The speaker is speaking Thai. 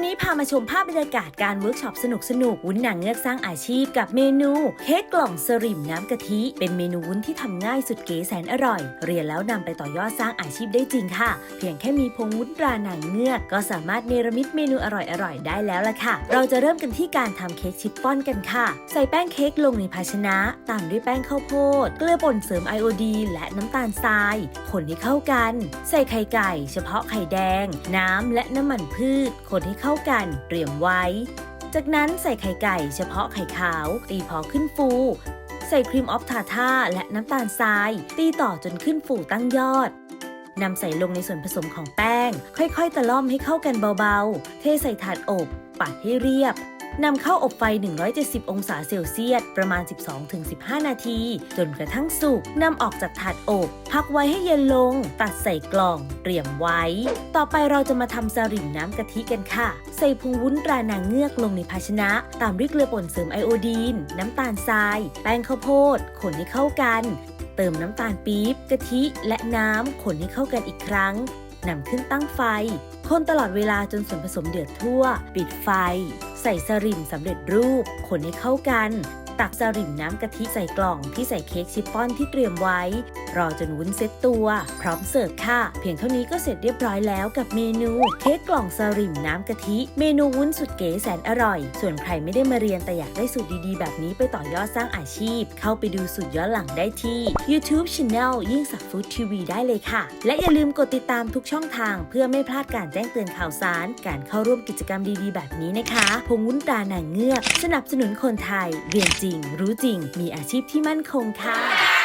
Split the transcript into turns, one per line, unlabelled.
วันนี้พามาชมภาพบรรยากาศการเวิร์กช็อปสนุกสนุกวุ้นหนังเงือกสร้างอาชีพกับเมนูเค้กกล่องสริมน้ำกะทิ เป็นเมนูวุ้นที่ทำง่ายสุดเก๋แสนอร่อย เรียนแล้วนำไปต่อยอดสร้างอาชีพได้จริงค่ะ เพียงแค่มีพงวุ้นตราหนังเงือก ก็สามารถเนรมิตเมนูอร่อยๆได้แล้วล่ะค่ะ เราจะเริ่มกันที่การทำเค้กชิปป้อนกันค่ะ ใส่แป้งเค้กลงในภาชนะ ตามด้วยแป้งข้าวโพด เกลือป่นเสริมไอโอดีและน้ำตาลทรายคนให้เข้ากัน ใส่ไข่ไก่ เฉพาะไข่แดง น้ำและน้ำมันพืช คนให้เข้ากันเตรียมไว้ จากนั้นใส่ไข่ไก่เฉพาะไข่ขาว ตีพอขึ้นฟู ใส่ครีมออฟทาท่าและน้ำตาลทราย ตีต่อจนขึ้นฟูตั้งยอดนำใส่ลงในส่วนผสมของแป้ง ค่อยๆ ตะล่อมให้เข้ากันเบาๆ เทใส่ถาดอบปัดให้เรียบ นำเข้าอบไฟ 170 องศาเซลเซียส ประมาณ 12-15 นาที จนกระทั่งสุกนำออกจากถาดอบ พักไว้ให้เย็นลง ตัดใส่กล่อง เตรียมไว้ ต่อไปเราจะมาทำสลิ่มน้ำกะทิกันค่ะ ใส่พงวุ้นตรานางเงือกลงในภาชนะ ตามด้วยเกลือป่นเสริมไอโอดีน น้ำตาลทราย แป้งข้าวโพด คนให้เข้ากัน เติมน้ำตาลปี๊บ กะทิ และน้ำ คนให้เข้ากันอีกครั้ง นำขึ้นตั้งไฟ คนตลอดเวลาจนส่วนผสมเดือดทั่ว ปิดไฟ ใส่สลิ่มสำเร็จรูป คนให้เข้ากัน ตักสลิ่มน้ำกะทิใส่กล่องที่ใส่เค้กชิปป้อนที่เตรียมไว้รอจนวุ้นเซ็ตตัว พร้อมเสิร์ฟค่ะ เพียงเท่านี้ก็เสร็จเรียบร้อยแล้วกับเมนู เค้กกล่องสลิ่มน้ำกะทิ เมนูวุ้นสุดเก๋แสนอร่อย ส่วนใครไม่ได้มาเรียนแต่อยากได้สูตรดีๆ แบบนี้ไปต่อยอดสร้างอาชีพ เข้าไปดูสูตรย้อนหลังได้ที่ YouTube Channel ยิ่งสักฟู้ดทีวีได้เลยค่ะ และอย่าลืมกดติดตามทุกช่องทาง เพื่อไม่พลาดการแจ้งเตือนข่าวสาร การเข้าร่วมกิจกรรมดีๆ แบบนี้นะคะ พงวุ้นตาหนังเงือก สนับสนุนคนไทย เรียนจริง รู้จริง มีอาชีพที่มั่นคงค่ะ